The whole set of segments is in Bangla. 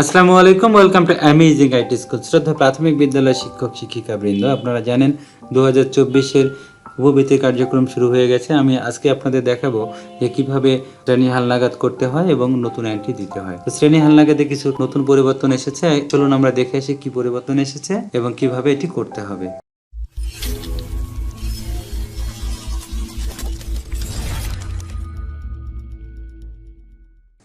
আসসালামু আলাইকুম, welcome to amazing IT school, Shraddha Prathamik Vidyalaya শিক্ষক শিক্ষিকা বৃন্দ আপনারা জানেন দু হাজার চব্বিশের উপবৃত্তি কার্যক্রম শুরু হয়ে গেছে। আমি আজকে আপনাদের দেখাবো যে কীভাবে শ্রেণি হালনাগাদ করতে হয় এবং নতুন এন্ট্রি দিতে হয়। শ্রেণি হালনাগাদে কিছু নতুন পরিবর্তন এসেছে। চলুন আমরা দেখে আসি কি পরিবর্তন এসেছে এবং কীভাবে এটি করতে হবে।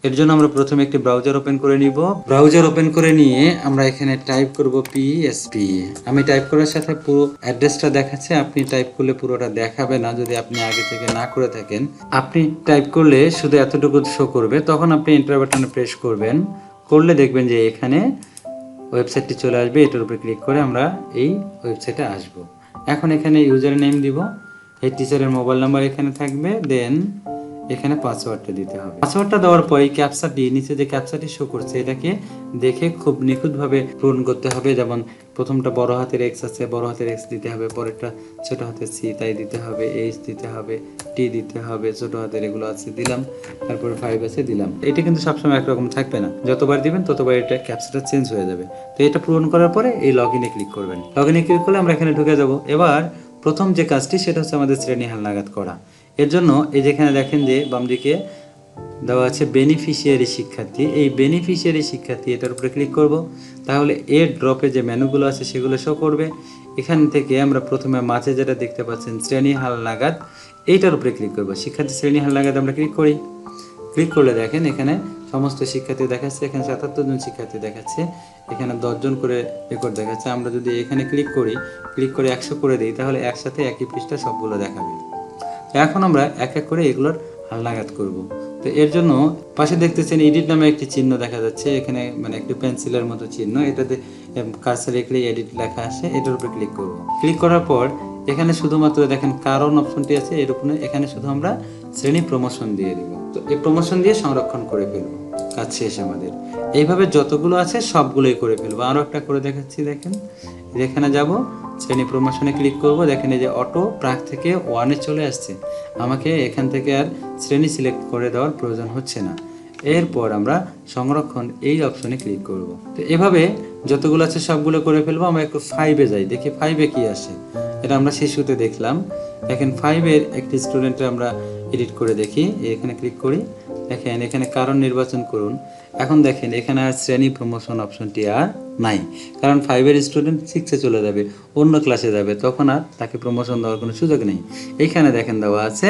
এর জন্য আমরা প্রথমে একটি ব্রাউজার ওপেন করে নিব। ব্রাউজার ওপেন করে নিয়ে আমরা এখানে টাইপ করব পিএসপি আমি টাইপ করার সাথে পুরো অ্যাড্রেসটা দেখাচ্ছে, আপনি টাইপ করলে পুরোটা দেখাবে না। যদি আপনি আগে থেকে না করে থাকেন, আপনি টাইপ করলে শুধু এতটুকু শো করবে। তখন আপনি এন্টার বাটনে প্রেস করবেন। করলে দেখবেন যে এখানে ওয়েবসাইটটি চলে আসবে। এটার উপরে ক্লিক করে আমরা এই ওয়েবসাইটে আসব। এখন এখানে ইউজার নেম দিব। এই টিচারের মোবাইল নাম্বার এখানে থাকবে। দেন এখানে পাসওয়ার্ডটা দিতে হবে। পাসওয়ার্ডটা দেওয়ার পর এই ক্যাপচাটি নিচে যে ক্যাপচাটি শো করছে, এটাকে দেখে খুব নিখুঁতভাবে পূরণ করতে হবে। যেমন, প্রথমটা বড় হাতের এক্স আছে, বড় হাতের এক্স দিতে হবে, পরেরটা ছোট হাতের সি তাই দিতে হবে এইচ দিতে হবে টি দিতে হবে, ছোট হাতের এগুলো আছে, দিলাম। তারপরে ফাইভ আছে, দিলাম। এটা কিন্তু সবসময় একরকম থাকবে না। যতবার দিবেন, ততবার এটা ক্যাপচাটা চেঞ্জ হয়ে যাবে। তো এটা পূরণ করার পরে এই লগ ইনে ক্লিক করবেন। লগ ইনে ক্লিক করলে আমরা এখানে ঢুকে যাব। এবার প্রথম যে কাজটি, সেটা হচ্ছে আমাদের শ্রেণি হালনাগাদ করা। এর জন্য এই যেখানে দেখেন যে বাম দিকে দেওয়া আছে বেনিফিশিয়ারি শিক্ষার্থী, এই বেনিফিশিয়ারি শিক্ষার্থী এটার উপরে ক্লিক করব। তাহলে এর ড্রপে যে মেনুগুলো আছে সেগুলো শো করবে। এখান থেকে আমরা প্রথমে মাঝে যেটা দেখতে পাচ্ছেন, শ্রেণি হালনাগাদ এইটার উপরে ক্লিক করব। শিক্ষার্থী শ্রেণি হালনাগাদ আমরা ক্লিক করি। ক্লিক করলে দেখেন এখানে সমস্ত শিক্ষার্থী দেখাচ্ছে, এখানে সাতাত্তর জন শিক্ষার্থী দেখাচ্ছে, এখানে দশজন করে রেকর্ড দেখাচ্ছে। আমরা যদি এখানে ক্লিক করি ক্লিক করে একশো করে দিই, তাহলে একসাথে একই পৃষ্ঠা সবগুলো দেখাবে। এখন আমরা এক এক করে এগুলোর হালনাগাদ করব। তো এর জন্য পাশে দেখতেছেন এডিট নামে একটি চিহ্ন দেখা যাচ্ছে। এখানে মানে একটি পেন্সিলের মতো চিহ্ন। এটাতে কার্সার রেখলে এডিট লেখা আসে এটার উপরে ক্লিক করব। ক্লিক করার পর এখানে শুধুমাত্র দেখেন কারণ অপশনটি আছে। এর উপরে এখানে শুধু আমরা শ্রেণি প্রমোশন দিয়ে দিব। তো এই প্রমোশন দিয়ে সংরক্ষণ করে ফেলব। কাজ শেষ আমাদের। এইভাবে যতগুলো আছে সবগুলোই করে ফেলব। আরও একটা করে দেখাচ্ছি, দেখেন। এখানে যাব। শ্রেণি প্রমোশনে ক্লিক করব, দেখেন এই যে অটো প্রাক থেকে ওয়ানে চলে আসছে। আমাকে এখান থেকে আর শ্রেণি সিলেক্ট করে দেওয়ার প্রয়োজন হচ্ছে না। এরপর আমরা সংরক্ষণ এই অপশনে ক্লিক করব। তো এভাবে যতগুলো আছে সবগুলো করে ফেলব, আমরা একটু ফাইভে যাই, দেখি ফাইভে কি আসে। এটা আমরা শিশুতে দেখলাম। দেখেন ফাইভের একটি স্টুডেন্টে আমরা এডিট করে দেখি, এখানে ক্লিক করি। দেখেন, এখানে কারণ নির্বাচন করুন। এখন দেখেন, এখানে আর শ্রেণি প্রমোশন অপশনটি আর নাই। কারণ ফাইভের স্টুডেন্ট সিক্সে চলে যাবে, অন্য ক্লাসে যাবে, তখন আর তাকে প্রমোশন দেওয়ার কোনো সুযোগ নেই। এখানে দেখেন দেওয়া আছে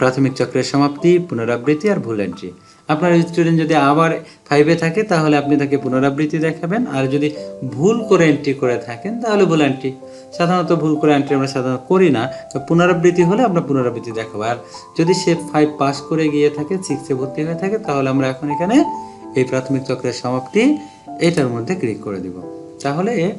প্রাথমিক চক্রের সমাপ্তি, পুনরাবৃত্তি আর ভুল এন্ট্রি আপনার স্টুডেন্ট যদি আবার ফাইভে থাকে, তাহলে আপনি তাকে পুনরাবৃত্তি দেখাবেন। আর যদি ভুল করে এন্ট্রি করে থাকেন, তাহলে ভুল এন্ট্রি সাধারণত ভুল করে এন্ট্রি আমরা সাধারণত করি না। তো পুনরাবৃত্তি হলে আমরা পুনরাবৃত্তি দেখাবো। আর যদি সে ফাইভ পাস করে গিয়ে থাকে সিক্সে ভর্তি হয়ে থাকে, তাহলে আমরা এখন এখানে এই প্রাথমিক চক্রের সমাপ্তি এটার মধ্যে ক্লিক করে দিব। তাহলে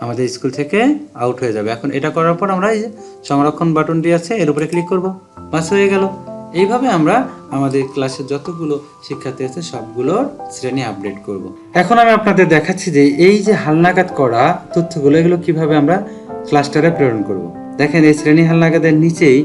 আমাদের স্কুল থেকে আউট হয়ে যাবে। এখন এটা করার পর আমরা এই সংরক্ষণ বাটনটি আছে, এর উপরে ক্লিক করব। বাস হয়ে গেল। এইভাবে আমরা আমাদের ক্লাসের যতগুলো শিক্ষার্থী আছে সবগুলোর শ্রেণি আপডেট করব। এখন আমি আপনাদের দেখাচ্ছি যে এই যে হালনাগাদ করা তথ্যগুলো, এগুলো কীভাবে আমরা ক্লাস্টারে প্রেরণ করব। দেখেন এই শ্রেণি হালনাগাদের নিচেই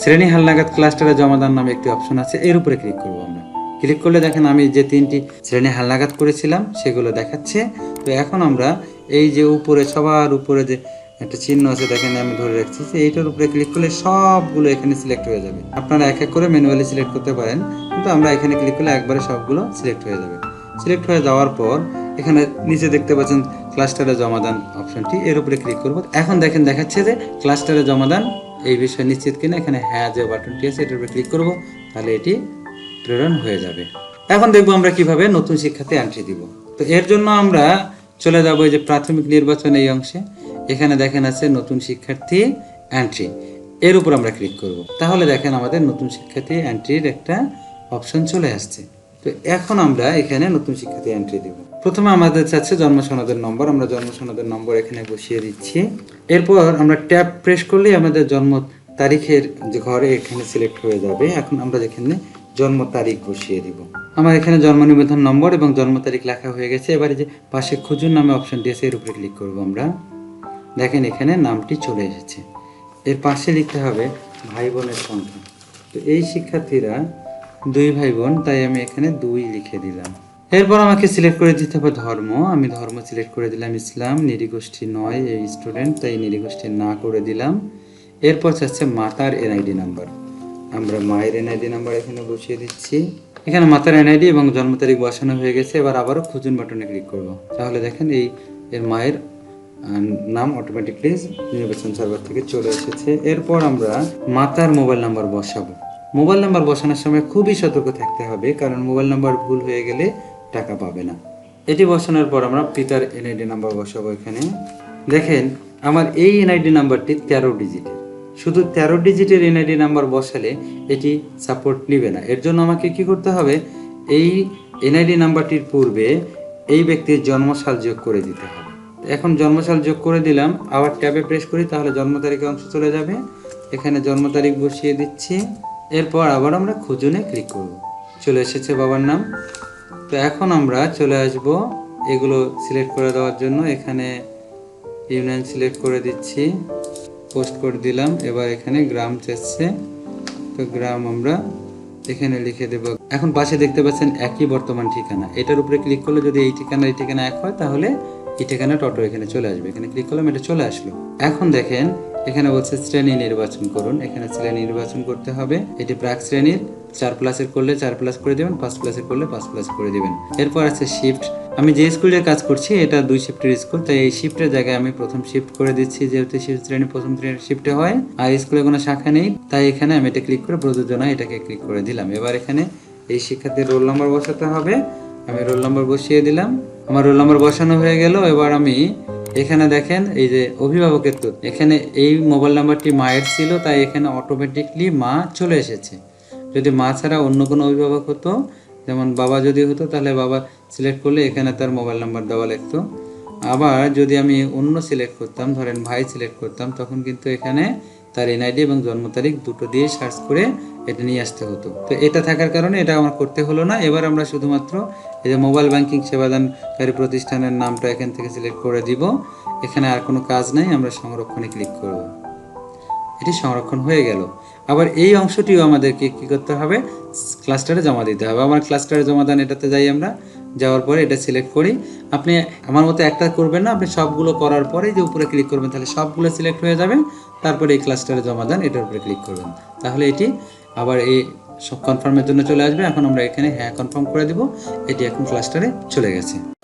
শ্রেণি হালনাগাদ ক্লাস্টারে জমাদান নামে একটি অপশন আছে, এর উপরে ক্লিক করব আমরা। ক্লিক করলে দেখেন আমি যে তিনটি শ্রেণি হালনাগাদ করেছিলাম, সেগুলো দেখাচ্ছে। তো এখন আমরা এই যে উপরে, সবার উপরে যে একটা চিহ্ন আছে, দেখেন আমি ধরে রাখছি। যে এইটার উপরে ক্লিক করলে সবগুলো এখানে সিলেক্ট হয়ে যাবে। আপনারা এক এক করে ম্যানুয়ালি সিলেক্ট করতে পারেন, কিন্তু আমরা এখানে ক্লিক করলে একবারে সবগুলো সিলেক্ট হয়ে যাবে। সিলেক্ট হয়ে যাওয়ার পর, এখানে নিচে দেখতে পাচ্ছেন ক্লাস্টারে জমাদান অপশনটি এর উপরে ক্লিক করব। এখন দেখেন দেখাচ্ছে যে ক্লাস্টারে জমাদান এই বিষয়ে নিশ্চিত কিনা, এখানে হ্যাঁ যে বাটনটি আছে, এটার উপরে ক্লিক করব, তাহলে এটি প্রেরণ হয়ে যাবে। এখন দেখব আমরা কীভাবে নতুন শিক্ষাতে এন্ট্রি দিব। তো এর জন্য আমরা চলে যাব এই যে প্রাথমিক নির্বাচন এই অংশে। এখানে দেখেন আছে নতুন শিক্ষার্থী এন্ট্রি এর উপর আমরা ক্লিক করব। তাহলে দেখেন আমাদের নতুন শিক্ষার্থী এন্ট্রির একটা অপশন চলে আসছে। তো এখন আমরা এখানে নতুন শিক্ষার্থী এন্ট্রি দেব। প্রথমে আমাদের চাচ্ছে জন্ম সনদের নম্বর আমরা জন্ম সনদের নম্বর এখানে বসিয়ে দিচ্ছি। এরপর আমরা ট্যাব প্রেস করলেই আমাদের জন্ম তারিখের যে ঘরে এখানে সিলেক্ট হয়ে যাবে। এখন আমরা এখানে জন্ম তারিখ বসিয়ে দিব। আমার এখানে জন্ম নিবন্ধন নম্বর এবং জন্ম তারিখ লেখা হয়ে গেছে। এবারে যে পাশে খুঁজুন নামে অপশন দিয়েছে, এর উপরে ক্লিক করব আমরা। দেখেন এখানে নামটি চলে এসেছে। এর পাশে লিখতে হবে ভাই বোনের সংখ্যা। তো এই শিক্ষার্থীরা দুই ভাই বোন তাই আমি এখানে দুই লিখে দিলাম। এরপর আমাকে সিলেক্ট করে দিতে হবে ধর্ম। আমি ধর্ম সিলেক্ট করে দিলাম ইসলাম। নিরীগোষ্ঠী নয় এই স্টুডেন্ট, তাই নিরীগোষ্ঠী না করে দিলাম। এরপর চাচ্ছে মাতার এনআইডি নাম্বার। আমরা মায়ের এনআইডি নাম্বার এখানে বসিয়ে দিচ্ছি। এখানে মাতার এনআইডি এবং জন্ম তারিখ বসানো হয়ে গেছে। এবার আবারও খুঁজুন বাটনে ক্লিক করব। তাহলে দেখেন এই এর মায়ের নাম অটোমেটিকলি নির্বাচন সার্ভার থেকে চলে এসেছে। এরপর আমরা মাতার মোবাইল নাম্বার বসাবো। মোবাইল নাম্বার বসানোর সময় খুবই সতর্ক থাকতে হবে, কারণ মোবাইল নাম্বার ভুল হয়ে গেলে টাকা পাবে না। এটি বসানোর পর আমরা পিতার এনআইডি নাম্বার বসাবো এখানে। দেখেন, আমার এই এনআইডি নাম্বারটি তেরো ডিজিটের শুধু তেরো ডিজিটের এনআইডি নাম্বার বসালে এটি সাপোর্ট নেবে না। এর জন্য আমাকে কি করতে হবে? এই এনআইডি নাম্বারটির পূর্বে এই ব্যক্তির জন্মসাল যোগ করে দিতে হবে। এখন জন্মসাল যোগ করে দিলাম। আবার ট্যাবে প্রেস করি, তাহলে জন্ম তারিখের অংশ চলে যাবে। এখানে জন্ম তারিখ বসিয়ে দিচ্ছি। এরপর আবার আমরা খুঁজুনে ক্লিক করব। চলে এসেছে বাবার নাম। তো এখন আমরা চলে আসব এগুলো সিলেক্ট করে দেওয়ার জন্য। এখানে ইউনিয়ন সিলেক্ট করে দিচ্ছি। পোস্ট করে দিলাম। এবার এখানে গ্রাম চাচ্ছে তো গ্রাম আমরা এখানে লিখে দেব। এখন পাশে দেখতে পাচ্ছেন একই বর্তমান ঠিকানা। এটার উপরে ক্লিক করলে যদি এই ঠিকানা এই ঠিকানা এক হয়, তাহলে এই ঠিকানা টোটো এখানে চলে আসবে। এখানে ক্লিক করলাম, এটা চলে আসলো। এখন দেখেন, এখানে বলছে শ্রেণি নির্বাচন করুন। এখানে শ্রেণি নির্বাচন করতে হবে। এটি প্রাক শ্রেণির, চার প্লাসের করলে চার প্লাস করে দেবেন, পাঁচ প্লাসের করলে পাঁচ প্লাস করে দেবেন। এরপর আছে শিফট আমি যে স্কুলে কাজ করছি, এটা দুই শিফটের স্কুল তাই এই শিফটের জায়গায় আমি প্রথম শিফট করে দিচ্ছি, যেহেতু শিফট শ্রেণি প্রথম শ্রেণির শিফটে হয়, আর স্কুলে কোনো শাখা নেই, তাই এখানে আমি এটা ক্লিক করে প্রযোজনা এটাকে ক্লিক করে দিলাম। এবার এখানে এই শিক্ষার্থীর রোল নম্বর বসাতে হবে। আমি রোল নম্বর বসিয়ে দিলাম। আমার রোল নম্বর বসানো হয়ে গেল। এবার আমি এখানে দেখেন, এই যে অভিভাবকের তথ্য। এখানে এই মোবাইল নাম্বারটি মায়ের ছিল, তাই এখানে অটোমেটিকলি মা চলে এসেছে। যদি মা ছাড়া অন্য কোনো অভিভাবক হতো, যেমন বাবা যদি হতো, তাহলে বাবা সিলেক্ট করলে এখানে তার মোবাইল নাম্বার দেওয়া লাগতো আবার যদি আমি অন্য সিলেক্ট করতাম, ধরেন ভাই সিলেক্ট করতাম, তখন কিন্তু এখানে তার এনআইডি এবং জন্ম তারিখ দুটো দিয়ে সার্চ করে এটা নিয়ে আসতে হতো। তো এটা থাকার কারণে এটা আমার করতে হলো না। এবার আমরা শুধুমাত্র এই যে মোবাইল ব্যাংকিং সেবাদানকারী প্রতিষ্ঠানের নামটা এখান থেকে সিলেক্ট করে দিব। এখানে আর কোনো কাজ নাই, আমরা সংরক্ষণে ক্লিক করব। এটি সংরক্ষণ হয়ে গেল। আবার এই অংশটিও আমাদেরকে কী করতে হবে? ক্লাস্টারে জমা দিতে হবে। আমার ক্লাস্টারে জমা দেন এটাতে যাই আমরা। যাওয়ার পরে এটা সিলেক্ট করি। আপনি আমার মতো একটা করবেন না, আপনি সবগুলো করার পরে যে উপরে ক্লিক করবেন, তাহলে সবগুলো সিলেক্ট হয়ে যাবে। তারপরে এই ক্লাস্টারে জমা দেন, এটার উপরে ক্লিক করবেন। তাহলে এটি আবার এই সব কনফার্মের জন্য চলে আসবে। এখন আমরা এখানে হ্যাঁ কনফার্ম করে দেব। এটি এখন ক্লাস্টারে চলে গেছে।